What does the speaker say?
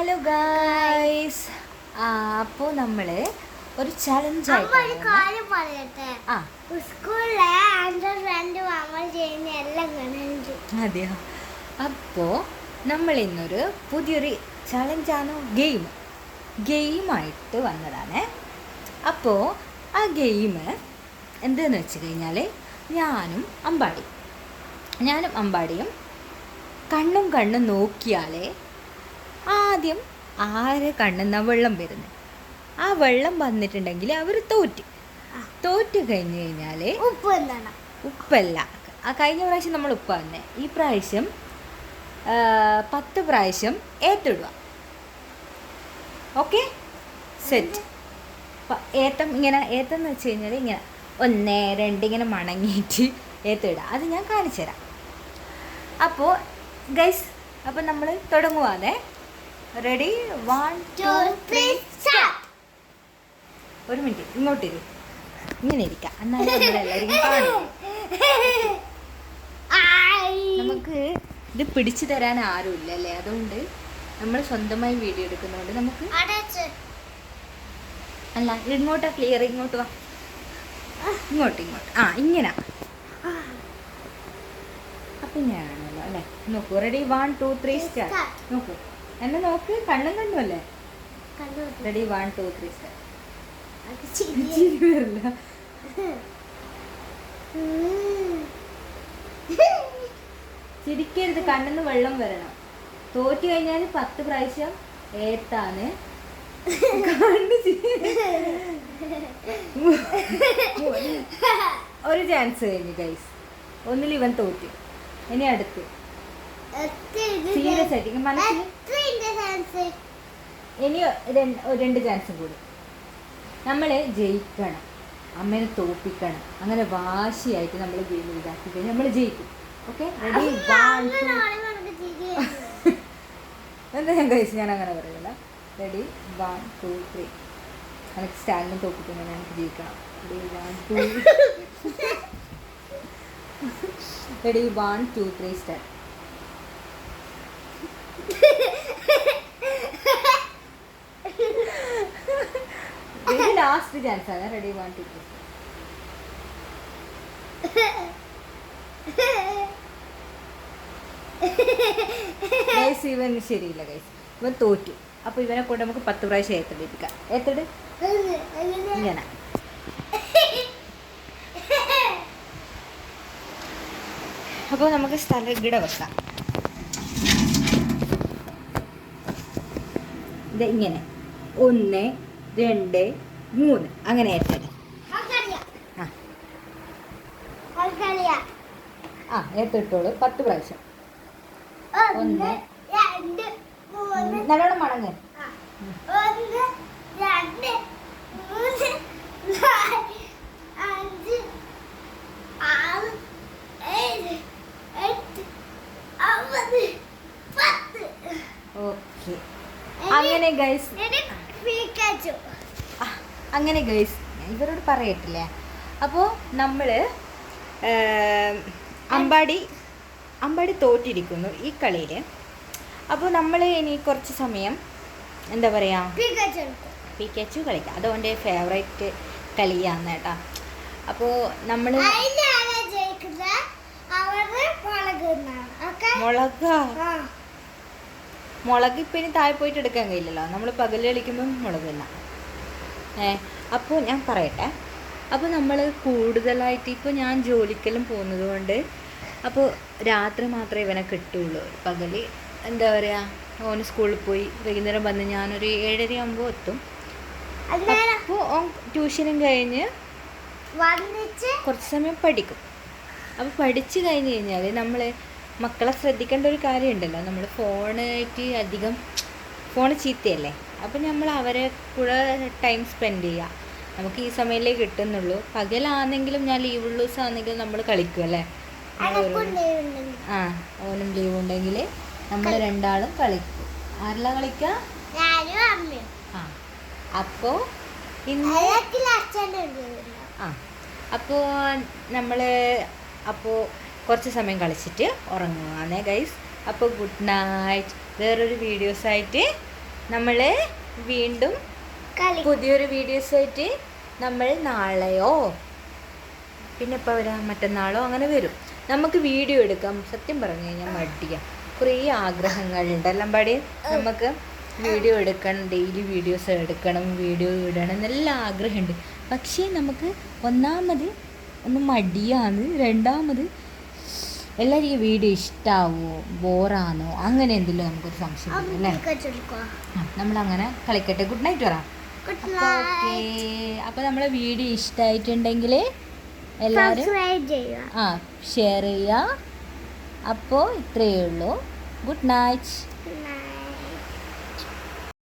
Hello guys അപ്പോ നമ്മൾ ഒരു ചലഞ്ച് ആ. സ്കൂളിലെ എന്റെ ഫ്രണ്ട് ചെയ്യുന്ന എല്ലാം അതെയോ? അപ്പോ നമ്മൾ ഇന്നൊരു പുതിയൊരു ചലഞ്ചാണോ ഗെയിം ഗെയിമായിട്ട് വന്നതാണ്. അപ്പോ ആ ഗെയിം എന്തെന്ന് വെച്ച് കഴിഞ്ഞാൽ ഞാനും അമ്പാടി. ഞാനും അമ്പാടിയും കണ്ണും കണ്ണും നോക്കിയാലേ ആദ്യം ആരെ കണ്ണെന്ന വെള്ളം വരുന്നത് ആ വെള്ളം വന്നിട്ടുണ്ടെങ്കിൽ അവർ തോറ്റ്. തോറ്റ് കഴിഞ്ഞു കഴിഞ്ഞാൽ ഉപ്പ് എന്താണ് ഉപ്പല്ല. ആ കഴിഞ്ഞ പ്രാവശ്യം നമ്മൾ ഉപ്പ് തന്നെ ഈ പ്രാവശ്യം പത്ത് പ്രാവശ്യം ഏത്തിടുക ഓക്കെ? സെറ്റ്. ഏത്തം ഇങ്ങനെ ഏത്തം എന്ന് വെച്ച് കഴിഞ്ഞാൽ ഇങ്ങനെ ഒന്ന് രണ്ട് ഇങ്ങനെ മണങ്ങിയിട്ട് ഏത്തിടുക അത് ഞാൻ കാണിച്ചു തരാം അപ്പോൾ ഗൈസ് അപ്പോൾ നമ്മൾ തുടങ്ങുവാണേ ready one two three start ഒരു മിനിറ്റ് ഇങ്ങോട്ടിരി ഇങ്ങനെ ഇരിക്കാം. എന്നാലും നമ്മളെല്ലാവരും കാണും നമുക്ക് ഇത് പിടിച്ചു തരാൻ ആരുമില്ല അല്ലേ? അതുകൊണ്ട് നമ്മൾ സ്വന്തമായി വീഡിയോ എടുക്കുന്നതുകൊണ്ട് നമുക്ക് അല്ല ഇങ്ങോട്ടാ ക്ലിയർ ഇങ്ങോട്ട് വാ. ഇങ്ങോട്ട് ഇങ്ങോട്ട്. ആ ഇങ്ങനെ. അപ്പൊ ഞാനല്ലോ അല്ലേ? നോക്കൂ ready one two three start നോക്കൂ. എന്നെ നോക്ക് കണ്ണും കണ്ടു അല്ലേ? റെഡി വൺ ടു ത്രീ വരില്ല. ചിരിക്കരുത് കണ്ണെന്ന് വെള്ളം വരണം. തോറ്റു കഴിഞ്ഞാൽ പത്ത് പ്രാവശ്യം ഏത്താണ്? കണ്ണ് ഒരു ചാൻസ് കഴിഞ്ഞു ഗൈസ് ഒന്നിൽ ഇവൻ തോറ്റു. ഇനി അടുത്ത്. സീരിയസ് ആയിട്ട് മനസ്സിൽ chance? ഇനി രണ്ട് ചാൻസും കൂടി. നമ്മൾ ജയിക്കണം. അമ്മേനെ തോപ്പിക്കണം. അങ്ങനെ വാശിയായിട്ട് നമ്മൾ ഗെയിം ഇതാക്കി കഴിഞ്ഞാൽ നമ്മൾ ജയിക്കും. ഓക്കെ റെഡി വൺ വരും. എന്താ ഞാൻ കഴിച്ചു ഞാൻ അങ്ങനെ പറയുന്നില്ല. റെഡി വൺ ടു ത്രീ എനിക്ക് സ്റ്റാൻഡിൽ തോപ്പിക്കുന്ന എനിക്ക് ജയിക്കണം. Ready one two ready one two three start ഇത് ലാസ്റ്റ് ചാൻസ് ആണ് ready one two three guys ഇവൻ ശരിയില്ല ഗൈസ് ഇവൻ തോറ്റു. അപ്പോൾ ഇവനെ കൊണ്ട് നമുക്ക് പത്ത് പ്രാവശ്യം ഏത്തടിപ്പിക്കാം ഏത്തട്. ഇങ്ങനെ. അപ്പോൾ നമുക്ക് സ്ഥലം ഇവിടെ വെക്കാം. ഇത് ഇങ്ങനെ. ഒന്ന് രണ്ട് മൂന്ന്. അങ്ങനെ ആൾക്കറിയാം. ആ. ഏത്തിട്ടോളൂ പത്ത് പ്രാവശ്യം. ഒന്ന് നല്ലോണം ഓക്കെ. അങ്ങനെ ഗൈസ്. അങ്ങനെ ഗേൾസ് ഇവരോട് പറയട്ടില്ലേ? അപ്പോൾ നമ്മൾ അമ്പാടി അമ്പാടി തോറ്റിരിക്കുന്നു ഈ കളിയിൽ അപ്പോൾ നമ്മൾ ഇനി കുറച്ച് സമയം എന്താ പറയുക പീക്കാച്ചു കളിക്കാം. അതുകൊണ്ട് ഫേവറേറ്റ് കളിയാണ് കേട്ടോ. അപ്പോൾ നമ്മൾ മുളക മുളക്? ഇപ്പം ഇനി താഴെ പോയിട്ട് എടുക്കാൻ കഴിയില്ലല്ലോ. നമ്മൾ പകൽ കളിക്കുമ്പോൾ മുളകില്ല ഏ അപ്പോൾ ഞാൻ പറയട്ടെ. അപ്പോൾ നമ്മൾ കൂടുതലായിട്ട് ഇപ്പോൾ ഞാൻ ജോലിക്കെല്ലാം പോകുന്നത് കൊണ്ട് അപ്പോൾ രാത്രി മാത്രമേ ഇവനെ കിട്ടുള്ളൂ. പകൽ എന്താ പറയുക ഓന് സ്കൂളിൽ പോയി വൈകുന്നേരം വന്ന് ഞാനൊരു ഏഴര ആകുമ്പോൾ എത്തും. അപ്പോൾ ഓൻ ട്യൂഷനും കഴിഞ്ഞ് കുറച്ച് സമയം പഠിക്കും. അപ്പോൾ പഠിച്ചു കഴിഞ്ഞ് കഴിഞ്ഞാൽ നമ്മൾ മക്കളെ ശ്രദ്ധിക്കേണ്ട ഒരു കാര്യമുണ്ടല്ലോ. നമ്മൾ ഫോണായിട്ട് അധികം ഫോൺ ചീത്തയല്ലേ? അപ്പോൾ നമ്മൾ അവരെ കൂടെ ടൈം സ്പെൻഡ് ചെയ്യുക നമുക്ക് ഈ സമയമല്ലേ കിട്ടുന്നുള്ളൂ. പകലാണെങ്കിലും ഞാൻ ലീവ് ദിവസം ആണെങ്കിലും നമ്മൾ കളിക്കും അല്ലേ? ആ ഓനും ലീവ് ഉണ്ടെങ്കിൽ നമ്മൾ രണ്ടാളും കളിക്കും. ആരെല്ലാം കളിക്കുക ആ അപ്പോൾ ഇന്ന് ആ അപ്പോൾ നമ്മൾ അപ്പോൾ കുറച്ച് സമയം കളിച്ചിട്ട് ഉറങ്ങുവാണേ ഗൈസ് അപ്പോൾ ഗുഡ് നൈറ്റ് വേറൊരു വീഡിയോസായിട്ട് നമ്മൾ വീണ്ടും പുതിയൊരു വീഡിയോസ് ആയിട്ട് നമ്മൾ നാളെയോ? പിന്നെ ഇപ്പോൾ വരാം മറ്റന്നാളോ? അങ്ങനെ വരും. നമുക്ക് വീഡിയോ എടുക്കാം. സത്യം പറഞ്ഞു കഴിഞ്ഞാൽ മടിയാ. കുറേ ആഗ്രഹങ്ങളുണ്ട് എല്ലാം പാടി നമുക്ക് വീഡിയോ എടുക്കണം ഡെയിലി വീഡിയോസ് എടുക്കണം വീഡിയോ ഇടണം എന്നെല്ലാം ആഗ്രഹമുണ്ട്. പക്ഷേ നമുക്ക് ഒന്നാമത് ഒന്ന് മടിയാണ് രണ്ടാമത് എല്ലാവർക്കും ഈ വീഡിയോ ഇഷ്ടാവോ? ബോറാണോ? അങ്ങനെ എന്തെങ്കിലും നമുക്കൊരു സംശയം വരും അല്ലേ? നമ്മൾ അങ്ങനെ കളിക്കട്ടെ. ഗുഡ് നൈറ്റ് പറ. ഗുഡ് ഓക്കെ അപ്പോൾ നമ്മളെ വീഡിയോ ഇഷ്ടമായിട്ടുണ്ടെങ്കിൽ എല്ലാവരും ആ ഷെയർ ചെയ്യുക. അപ്പോൾ ഇത്രയേ ഉള്ളൂ. Good night